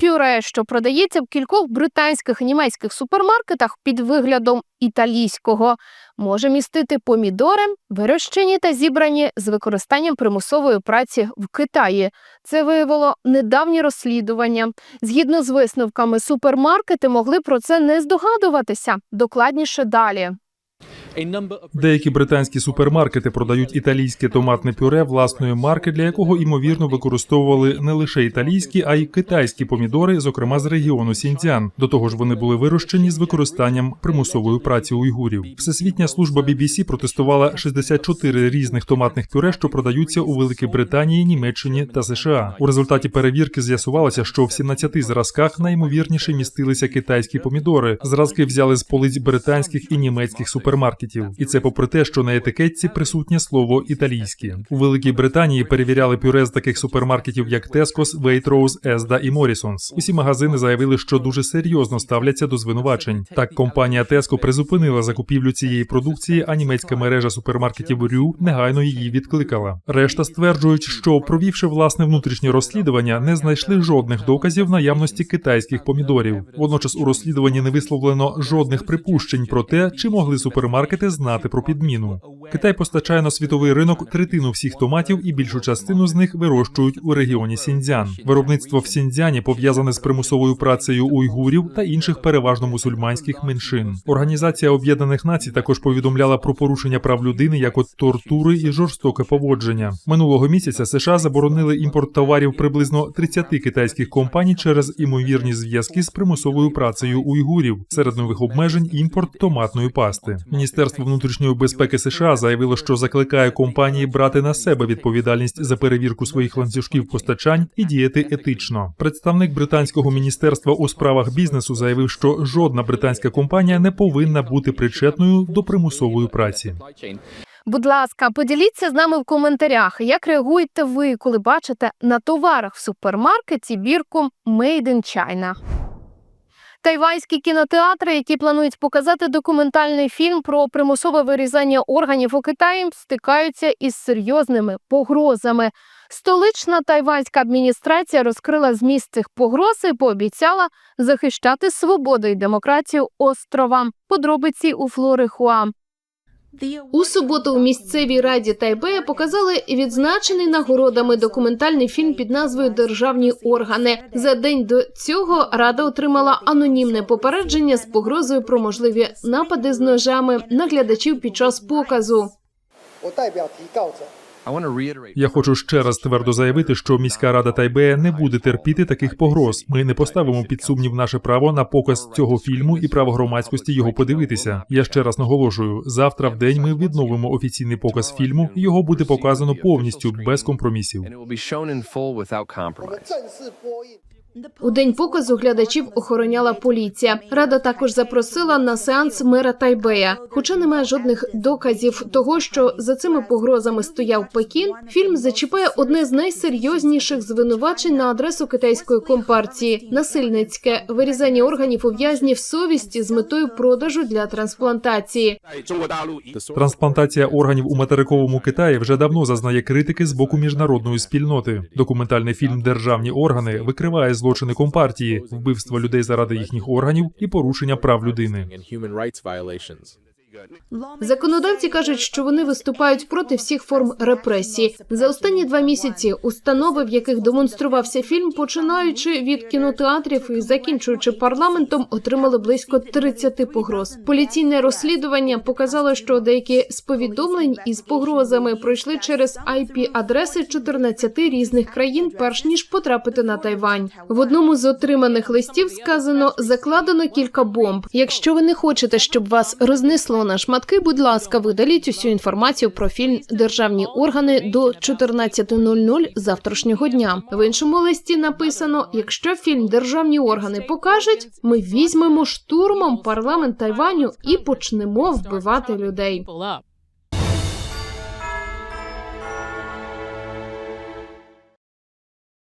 пюре, що продається в кількох британських і німецьких супермаркетах під виглядом італійського, може містити помідори, вирощені та зібрані з використанням примусової праці в Китаї. Це виявило недавнє розслідування. Згідно з висновками, супермаркети могли про це не здогадуватися. Докладніше далі. Деякі британські супермаркети продають італійське томатне пюре власної марки, для якого ймовірно використовували не лише італійські, а й китайські помідори, зокрема з регіону Сіньцзян. До того ж, вони були вирощені з використанням примусової праці уйгурів. Всесвітня служба BBC протестувала 64 різних томатних пюре, що продаються у Великій Британії, Німеччині та США. У результаті перевірки з'ясувалося, що в 17 зразках найімовірніше містилися китайські помідори. Зразки взяли з полиць британських і німецьких супермаркетів. І це попри те, що на етикетці присутнє слово італійське. У Великій Британії перевіряли пюре з таких супермаркетів, як Tesco's, Waitrose, Esda і Morrisons. Усі магазини заявили, що дуже серйозно ставляться до звинувачень. Так, компанія Tesco призупинила закупівлю цієї продукції, а німецька мережа супермаркетів Рю негайно її відкликала. Решта стверджують, що провівши власне внутрішнє розслідування, не знайшли жодних доказів наявності китайських помідорів. Водночас у розслідуванні не висловлено жодних припущень про те, чи могли супермаркети знати про підміну. Китай постачає на світовий ринок третину всіх томатів і більшу частину з них вирощують у регіоні Сіньцзян. Виробництво в Сіньцзяні пов'язане з примусовою працею уйгурів та інших переважно мусульманських меншин. Організація Об'єднаних Націй також повідомляла про порушення прав людини, як от тортури і жорстоке поводження. Минулого місяця США заборонили імпорт товарів приблизно 30 китайських компаній через імовірні зв'язки з примусовою працею уйгурів. Серед нових обмежень імпорт томатної пасти. Міністерство внутрішньої безпеки США заявило, що закликає компанії брати на себе відповідальність за перевірку своїх ланцюжків постачань і діяти етично. Представник британського міністерства у справах бізнесу заявив, що жодна британська компанія не повинна бути причетною до примусової праці. Будь ласка, поділіться з нами в коментарях, як реагуєте ви, коли бачите на товарах в супермаркеті бірку «Made in China». Тайванські кінотеатри, які планують показати документальний фільм про примусове вирізання органів у Китаї, стикаються із серйозними погрозами. Столична тайванська адміністрація розкрила зміст цих погроз і пообіцяла захищати свободу і демократію острова. Подробиці у Флори Хуа. У суботу у місцевій раді Тайбея показали відзначений нагородами документальний фільм під назвою Державні органи. За день до цього рада отримала анонімне попередження з погрозою про можливі напади з ножами на глядачів під час показу. Я хочу ще раз твердо заявити, що міська рада Тайбе не буде терпіти таких погроз. Ми не поставимо під сумнів наше право на показ цього фільму і право громадськості його подивитися. Я ще раз наголошую: завтра в день ми відновимо офіційний показ фільму. Його буде показано повністю без компромісів. У день показу глядачів охороняла поліція. Рада також запросила на сеанс мера Тайбея. Хоча немає жодних доказів того, що за цими погрозами стояв Пекін. Фільм зачіпає одне з найсерйозніших звинувачень на адресу китайської компартії насильницьке вирізання органів ув'язнів совісті з метою продажу для трансплантації. Трансплантація органів у материковому Китаї вже давно зазнає критики з боку міжнародної спільноти. Документальний фільм Державні органи викриває злочини компартії, вбивство людей заради їхніх органів і порушення прав людини. Законодавці кажуть, що вони виступають проти всіх форм репресії. За останні два місяці установи, в яких демонструвався фільм, починаючи від кінотеатрів і закінчуючи парламентом, отримали близько 30 погроз. Поліційне розслідування показало, що деякі з повідомлень із погрозами пройшли через IP-адреси 14 різних країн, перш ніж потрапити на Тайвань. В одному з отриманих листів сказано закладено кілька бомб. Якщо ви не хочете, щоб вас рознесло на шматки, будь ласка, видаліть усю інформацію про фільм Державні органи до 14.00 завтрашнього дня. В іншому листі написано: якщо фільм Державні органи покажуть, ми візьмемо штурмом парламент Тайваню і почнемо вбивати людей.